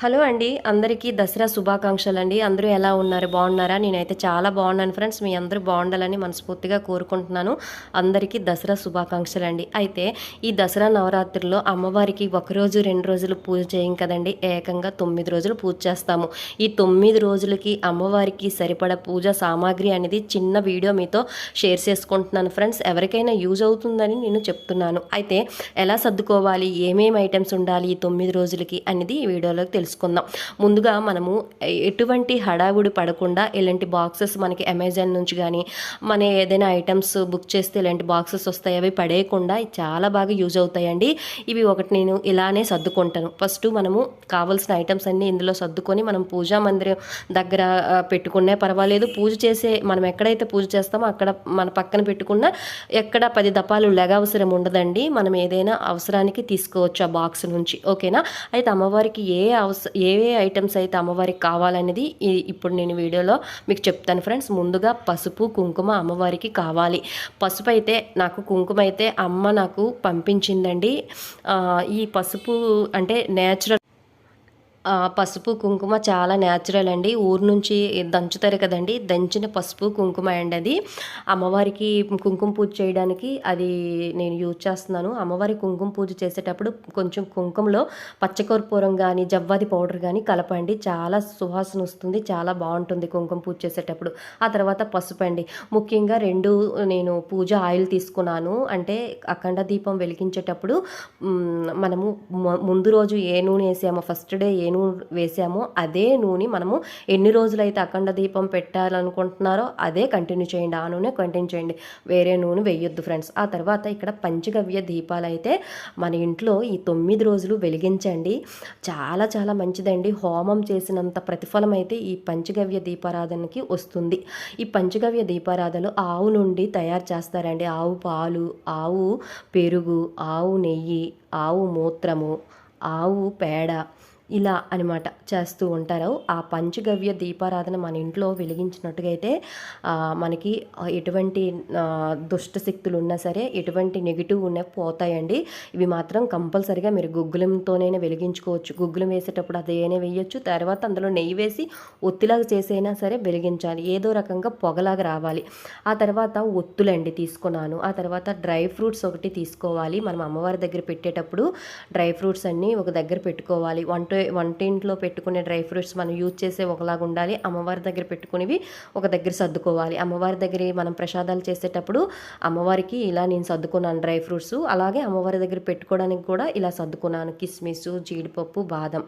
Hello అండి అందరికీ దసరా శుభాకాంక్షలు అండి అందరూ ఎలా ఉన్నారు? బాగున్నారా? నేనైతే చాలా బాగున్నాను ఫ్రెండ్స్. మీ అందరూ బాగుండాలని మనస్ఫూర్తిగా కోరుకుంటున్నాను. అందరికీ దసరా శుభాకాంక్షలు అండి అయితే ఈ దసరా నవరాత్రుల్లో అమ్మవారికి ఒక రోజు రెండు రోజులు పూజ చేయం కదండి. ఏకంగా తొమ్మిది రోజులు పూజ చేస్తాము. ఈ తొమ్మిది రోజులకి అమ్మవారికి సరిపడ పూజ సామాగ్రి అనేది చిన్న వీడియో మీతో షేర్ చేసుకుంటున్నాను ఫ్రెండ్స్. ఎవరికైనా యూజ్ అవుతుందని నేను చెప్తున్నాను. అయితే ఎలా సర్దుకోవాలి? ఏమేమి ఐటమ్స్ ఉండాలి ఈ తొమ్మిది రోజులకి అనేది ఈ వీడియోలో తెలుసుకుందాం. ముందుగా మనము ఎటువంటి హడావుడి పడకుండా ఇలాంటి బాక్సెస్ మనకి అమెజాన్ నుంచి కానీ మన ఏదైనా ఐటమ్స్ బుక్ చేస్తే ఇలాంటి బాక్సెస్ వస్తాయి అవి పడేయకుండా చాలా బాగా యూజ్ అవుతాయండి. ఇవి ఒకటి నేను ఇలానే సర్దుకుంటాను. ఫస్ట్ మనము కావాల్సిన ఐటమ్స్ అన్నీ ఇందులో సర్దుకొని మనం పూజా మందిరం దగ్గర పెట్టుకున్నా పర్వాలేదు. పూజ చేసే మనం ఎక్కడైతే పూజ చేస్తామో అక్కడ మన పక్కన పెట్టుకున్న ఎక్కడ పది దపాలు లెగ అవసరం ఉండదండి. మనం ఏదైనా అవసరానికి తీసుకోవచ్చు ఆ బాక్స్ నుంచి. ఓకేనా? అయితే అమ్మవారికి ఏ అవసరం ఐటమ్స్ ఏ ఏ ఐటమ్స్ అయితే అమ్మవారికి కావాలనేది ఇప్పుడు నేను వీడియోలో మీకు చెప్తాను ఫ్రెండ్స్. ముందుగా పసుపు కుంకుమ అమ్మవారికి కావాలి. పసుపు అయితే నాకు కుంకుమ అయితే అమ్మ నాకు పంపించిందండి. ఈ పసుపు అంటే నేచురల్ పసుపు కుంకుమ చాలా న్యాచురల్ అండి. ఊరు నుంచి దంచుతారు కదండి. దంచిన పసుపు కుంకుమ అండి అది. అమ్మవారికి కుంకుమ పూజ చేయడానికి అది నేను యూజ్ చేస్తున్నాను. అమ్మవారి కుంకుమ పూజ చేసేటప్పుడు కొంచెం కుంకుమలో పచ్చకర్పూరం కానీ జవ్వాది పౌడర్ కానీ కలపండి. చాలా సువాసన వస్తుంది. చాలా బాగుంటుంది కుంకుమ పూజ చేసేటప్పుడు. ఆ తర్వాత పసుపు అండి. ముఖ్యంగా రెండు నేను పూజ ఆయిల్ తీసుకున్నాను. అంటే అఖండ దీపం వెలిగించేటప్పుడు మనము ముందు రోజు ఏ నూనె వేసామో ఫస్ట్ డే ఏ నూనె వేసామో. అదే నూనె మనము ఎన్ని రోజులైతే అఖండ దీపం పెట్టాలనుకుంటున్నారో అదే కంటిన్యూ చేయండి. ఆ నూనె కంటిన్యూ చేయండి. వేరే నూనె వేయొద్దు ఫ్రెండ్స్ ఆ తర్వాత ఇక్కడ పంచగవ్య దీపాలు అయితే మన ఇంట్లో ఈ తొమ్మిది రోజులు వెలిగించండి. చాలా చాలా మంచిదండి. హోమం చేసినంత ప్రతిఫలం అయితే ఈ పంచగవ్య దీపారాధనకి వస్తుంది. ఈ పంచగవ్య దీపారాధనలు ఆవు నుండి తయారు చేస్తారండి. ఆవు పాలు ఆవు పెరుగు ఆవు నెయ్యి ఆవు మూత్రము ఆవు పేడ ఇలా అనమాట చేస్తూ ఉంటారు. ఆ పంచగవ్య దీపారాధన మన ఇంట్లో వెలిగించినట్టుగా అయితే మనకి ఎటువంటి దుష్టశక్తులు దుష్ట శక్తులు ఉన్నా సరే ఎటువంటి నెగిటివ్ ఉన్న పోతాయండి. ఇవి మాత్రం కంపల్సరిగా మీరు గుగ్గులంతోనైనా వెలిగించుకోవచ్చు. గుగ్గులం వేసేటప్పుడు అదేనే వేయొచ్చు. తర్వాత అందులో నెయ్యి వేసి ఒత్తిలాగా చేసైనా సరే వెలిగించాలి. ఏదో రకంగా పొగలాగా రావాలి. ఆ తర్వాత ఒత్తులండి తీసుకున్నాను. ఆ తర్వాత డ్రై ఫ్రూట్స్ ఒకటి తీసుకోవాలి. మనం అమ్మవారి దగ్గర పెట్టేటప్పుడు డ్రై ఫ్రూట్స్ అన్నీ ఒక దగ్గర పెట్టుకోవాలి. వంట వంటింట్లో పెట్టుకునే డ్రై ఫ్రూట్స్ మనం యూజ్ చేసే ఒకలాగా ఉండాలి. అమ్మవారి దగ్గర పెట్టుకునేవి ఒక దగ్గర సర్దుకోవాలి. అమ్మవారి దగ్గర మనం ప్రసాదాలు చేసేటప్పుడు అమ్మవారికి ఇలా నేను సర్దుకున్నాను డ్రై ఫ్రూట్స్. అలాగే అమ్మవారి దగ్గర పెట్టుకోవడానికి కూడా ఇలా సర్దుకున్నాను. కిస్మిస్ జీడిపప్పు బాదం.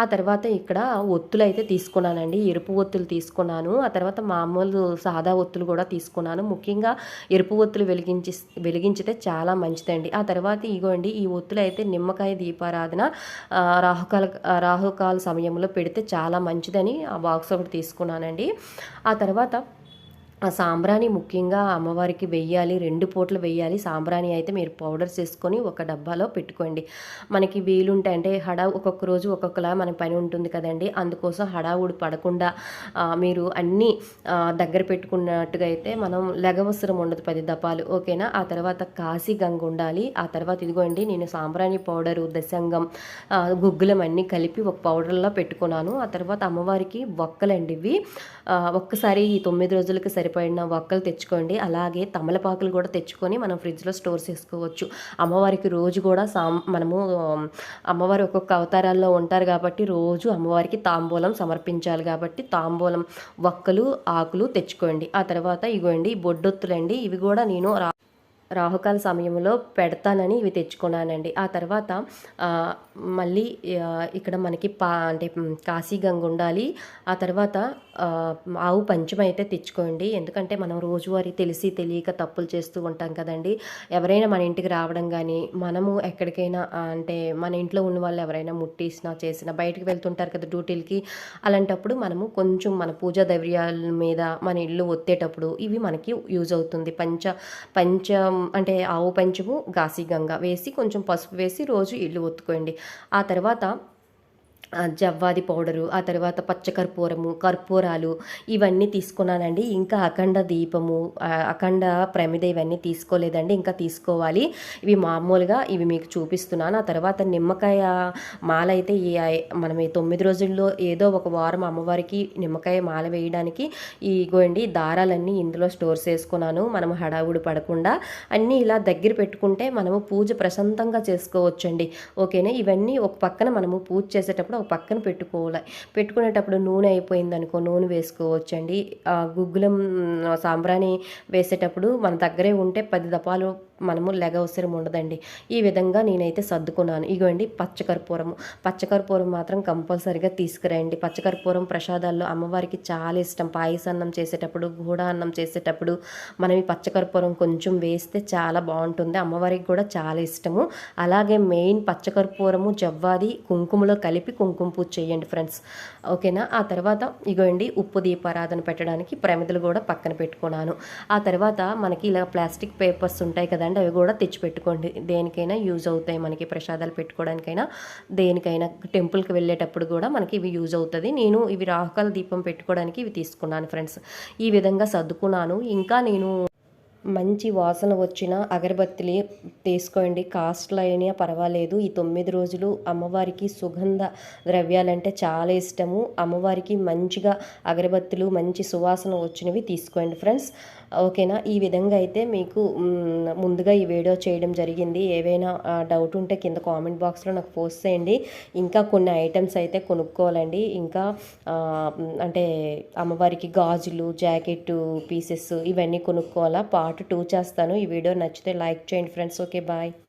ఆ తర్వాత ఇక్కడ ఒత్తులు అయితే తీసుకున్నానండి. ఎరుపు ఒత్తులు తీసుకున్నాను. ఆ తర్వాత మామూలు సాదా ఒత్తులు కూడా తీసుకున్నాను. ముఖ్యంగా ఎరుపు ఒత్తులు వెలిగించి వెలిగించితే చాలా మంచిదండి. ఆ తర్వాత ఇగోండి ఈ ఒత్తులు అయితే నిమ్మకాయ దీపారాధన రాహుకాల రాహుకాల సమయంలో పెడితే చాలా మంచిదని ఆ బాక్స్ ఒకటి తీసుకున్నానండి. ఆ తర్వాత ఆ సాంబ్రాణి ముఖ్యంగా అమ్మవారికి వెయ్యాలి రెండు పూటలు వెయ్యాలి. సాంబ్రాణి అయితే మీరు పౌడర్ చేసుకొని ఒక డబ్బాలో పెట్టుకోండి. మనకి వీలుంటే అంటే హడా ఒక్కొక్క రోజు ఒక్కొక్కలా మన పని ఉంటుంది కదండి. అందుకోసం హడావుడు పడకుండా మీరు అన్నీ దగ్గర పెట్టుకున్నట్టుగా అయితే మనం లెగవసరం ఉండదు పది దపాలు ఓకేనా? ఆ తర్వాత కాశీ గంగ ఉండాలి. ఆ తర్వాత ఇదిగోండి నేను సాంబ్రాణి పౌడరు దశంగం గుగ్గులం అన్నీ కలిపి ఒక పౌడర్లో పెట్టుకున్నాను. ఆ తర్వాత అమ్మవారికి ఒక్కలండి ఇవి. ఒక్కసారి ఈ తొమ్మిది రోజులకి సరిపడిన వక్కలు తెచ్చుకోండి. అలాగే తమలపాకులు కూడా తెచ్చుకొని మనం ఫ్రిడ్జ్లో స్టోర్ చేసుకోవచ్చు. అమ్మవారికి రోజు కూడా సాం మనము అమ్మవారు ఒక్కొక్క అవతారాల్లో ఉంటారు కాబట్టి రోజు అమ్మవారికి తాంబూలం సమర్పించాలి కాబట్టి తాంబూలం వక్కలు ఆకులు తెచ్చుకోండి. ఆ తర్వాత ఇగోండి బొడ్డొత్తులండి. ఇవి కూడా నేను రాహుకాల సమయంలో పెడతానని ఇవి తెచ్చుకున్నానండి. ఆ తర్వాత మళ్ళీ ఇక్కడ మనకి పా అంటే కాశీ కాశీగంగ ఉండాలి. ఆ తర్వాత ఆవు పంచం అయితే తెచ్చుకోండి. ఎందుకంటే మనం రోజువారీ తెలిసి తెలియక తప్పులు చేస్తూ ఉంటాం కదండి. ఎవరైనా మన ఇంటికి రావడం కానీ మనము ఎక్కడికైనా అంటే మన ఇంట్లో ఉన్న వాళ్ళు ఎవరైనా ముట్టేసినా చేసినా బయటకు వెళ్తుంటారు కదా డ్యూటీలకి అలాంటప్పుడు మనము కొంచెం మన పూజా ద్రవ్యాల మీద మన ఇల్లు ఒత్తేటప్పుడు ఇవి మనకి యూజ్ అవుతుంది. పంచ పంచ అంటే ఆవు పంచము గాసి గంగ వేసి కొంచెం పసుపు వేసి రోజు ఇల్లు ఒత్తుకోండి. ఆ తర్వాత జవ్వాది పౌడరు ఆ తర్వాత పచ్చకర్పూరము కర్పూరాలు ఇవన్నీ తీసుకున్నానండి. ఇంకా అఖండ దీపము అఖండ ప్రమిద ఇవన్నీ తీసుకోలేదండి. ఇంకా తీసుకోవాలి. ఇవి మామూలుగా ఇవి మీకు చూపిస్తున్నాను. ఆ తర్వాత నిమ్మకాయ మాల అయితే ఈ మనం ఈ తొమ్మిది రోజుల్లో ఏదో ఒక వారం అమ్మవారికి నిమ్మకాయ మాల వేయడానికి ఇగోండి దారాలన్నీ ఇందులో స్టోర్ చేసుకున్నాను. మనం హడావుడి పడకుండా అన్నీ ఇలా దగ్గర పెట్టుకుంటే మనము పూజ ప్రశాంతంగా చేసుకోవచ్చండి. ఓకేనా? ఇవన్నీ ఒక పక్కన మనము పూజ చేసేటప్పుడు ఒక పక్కన పెట్టుకోవాలి. పెట్టుకునేటప్పుడు నూనె అయిపోయింది అనుకో నూనె వేసుకోవచ్చండి. గుగ్గులం సాంబ్రాణి వేసేటప్పుడు మన దగ్గరే ఉంటే పది దపాలు మనము లెగ అవసరం ఉండదండి. ఈ విధంగా నేనైతే సర్దుకున్నాను. ఇగోండి పచ్చకర్పూరము. పచ్చకర్పూరం మాత్రం కంపల్సరిగా తీసుకురండి. పచ్చకర్పూరం ప్రసాదాల్లో అమ్మవారికి చాలా ఇష్టం. పాయసన్నం చేసేటప్పుడు గూడ అన్నం చేసేటప్పుడు మనం ఈ పచ్చకర్పూరం కొంచెం వేస్తే చాలా బాగుంటుంది. అమ్మవారికి కూడా చాలా ఇష్టము. అలాగే మెయిన్ పచ్చకర్పూరము జవ్వాది కుంకుమలో కలిపి కుంకుమ పూజ చేయండి ఫ్రెండ్స్. ఓకేనా? ఆ తర్వాత ఇగోండి ఉప్పు దీపారాధన పెట్టడానికి ప్రమిదలు కూడా పక్కన పెట్టుకున్నాను. ఆ తర్వాత మనకి ఇలా ప్లాస్టిక్ పేపర్స్ ఉంటాయి కదా కదండి అవి కూడా తెచ్చి పెట్టుకోండి దేనికైనా యూజ్ అవుతాయి మనకి ప్రసాదాలు పెట్టుకోవడానికైనా దేనికైనా టెంపుల్కి వెళ్ళేటప్పుడు కూడా మనకి ఇవి యూజ్ అవుతుంది. నేను ఇవి రాహుకాల దీపం పెట్టుకోవడానికి ఇవి తీసుకున్నాను ఫ్రెండ్స్. ఈ విధంగా సర్దుకున్నాను. ఇంకా నేను మంచి వాసన వచ్చిన అగరబత్తిని తీసుకోండి. కాస్ట్లు అయినా పర్వాలేదు. ఈ తొమ్మిది రోజులు అమ్మవారికి సుగంధ ద్రవ్యాలంటే చాలా ఇష్టము. అమ్మవారికి మంచిగా అగరబత్తులు మంచి సువాసన వచ్చినవి తీసుకోండి ఫ్రెండ్స్. ఓకేనా? ఈ విధంగా అయితే మీకు ముందుగా ఈ వీడియో చేయడం జరిగింది. ఏవైనా డౌట్ ఉంటే కింద కామెంట్ బాక్స్లో నాకు పోస్ట్ చేయండి. ఇంకా కొన్ని ఐటమ్స్ అయితే కొనుక్కోవాలండి. ఇంకా అంటే అమ్మవారికి గాజులు జాకెట్ పీసెస్ ఇవన్నీ కొనుక్కోవాలా? పార్ట్ టూ చేస్తాను. ఈ వీడియో నచ్చితే లైక్ చేయండి ఫ్రెండ్స్. Okay bye.